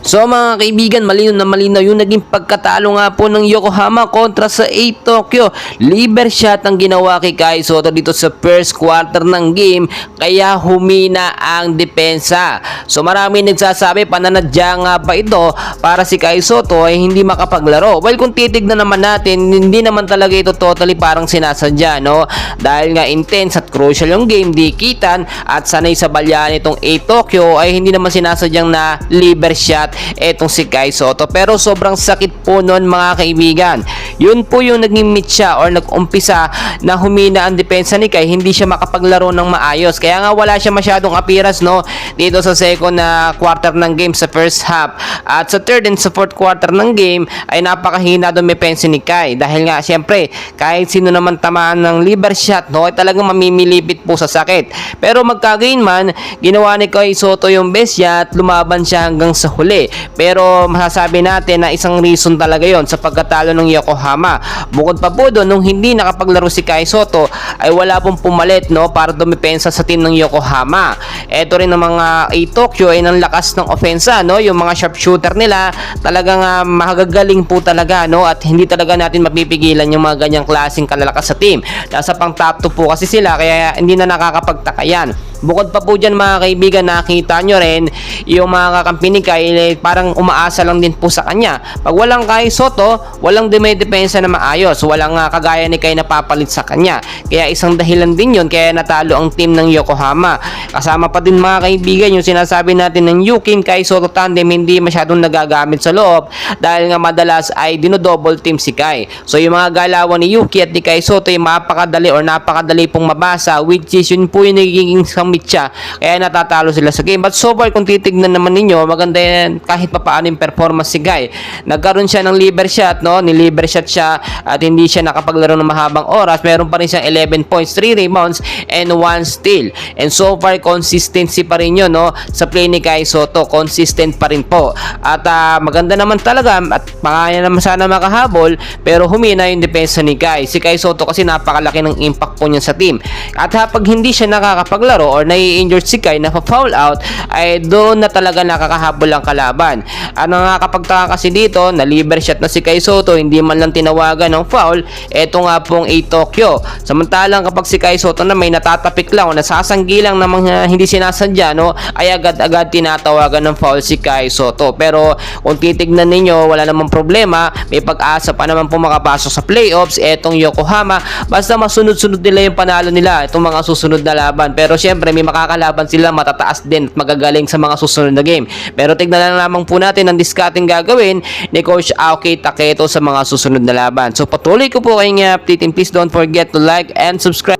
So mga kaibigan, malinaw na malinaw yung naging pagkatalo nga po ng Yokohama kontra sa A Tokyo. Liber shot ang ginawa kay Kai Soto dito sa first quarter ng game kaya humina ang depensa. So marami nagsasabi pananadya nga ba ito para si Kai Soto ay hindi makapaglaro. Well kung titignan naman natin, hindi naman talaga ito totally parang sinasadya no. Dahil nga intense crucial yung game, dikitan at sanay sa balyan itong A Tokyo ay hindi naman sinasadyang na liber shot etong si Kai Soto. Pero sobrang sakit po nun mga kaibigan. Yun po yung naging mitya or nag-umpisa na humina ang depensa ni Kai, hindi siya makapaglaro ng maayos. Kaya nga wala siya masyadong appearance no dito sa second na quarter ng game sa first half. At sa third and sa fourth quarter ng game ay napakahina doon depensa ni Kai. Dahil nga siyempre kahit sino naman tamaan ng liver shot no ay talagang mamimilipit po sa sakit. Pero magkagain man, ginawa ni Kai Soto yung best shot, lumaban siya hanggang sa huli. Pero masasabi natin na isang reason talaga yon sa pagkatalo ng Yokohama. Bukod pa po doon, nung hindi nakapaglaro si Kai Soto, ay wala pong pumalit no, para dumipensa sa team ng Yokohama. Ito rin ng mga A Tokyo ay ng lakas ng ofensa, no? yung mga sharpshooter nila talagang uh, mahagagaling po talaga no? at hindi talaga natin mapipigilan yung mga ganyang klaseng kalalakas sa team. Nasa pang top 2 po kasi sila kaya hindi na nakakapagtaka yan. Bukod pa po dyan mga kaibigan, nakita nyo rin yung mga kakampi ni Kyle eh, parang umaasa lang din po sa kanya. Pag walang Kai Soto, walang depensa na maayos. Walang uh, kagaya ni Kai na papalit sa kanya. Kaya isang dahilan din yun kaya natalo ang team ng Yokohama. Kasama pa din mga kaibigan yung sinasabi natin ng Yukin Kai Soto tandem hindi masyadong nagagamit sa loob dahil nga madalas ay dinodouble team si Kai. So yung mga galawan ni Yuki at ni Kai Soto ay mapakadali or napakadali pong mabasa which is yun po yung nagiging mitya. Kaya natatalo sila sa game. But so far kung titignan naman ninyo maganda yan kahit pa paano yung performance si Guy. Nagkaroon siya ng liver shot no? Ni liver shot siya at hindi siya nakapaglaro ng mahabang oras. Meron pa rin siyang 11 points 3 rebounds and 1 steal. And so far consistency pa rin yun no? Sa play ni Kai Soto consistent pa rin po. At uh, maganda naman talaga at makaya naman sana makahabol pero humina yung depensa ni Kai si Kai Soto kasi napakalaki ng impact po niya sa team. At kapag hindi siya nakakapaglaro or nai-injured si Kai na foul out ay doon na talaga nakakahabol ang kalaban. Ano nga kapag taka kasi dito na liver shot na si Kai Soto hindi man lang tinawagan ng foul eto nga pong A Tokyo. Samantalang kapag si Kai Soto na may natatapik lang o nasasanggi lang na mga hindi sinasadya no ay agad-agad tinatawagan ng foul si Kai Soto. Pero kung titignan ninyo wala namang problema may pag-asa pa naman po makapasok sa playoffs etong Yokohama basta masunod-sunod nila yung panalo nila itong mga susunod na laban. Pero syempre syempre may makakalaban sila matataas din at magagaling sa mga susunod na game. Pero tignan lang lamang po natin ang discarding gagawin ni Coach Aoki Taketo sa mga susunod na laban. So patuloy ko po kayong updating. Please don't forget to like and subscribe.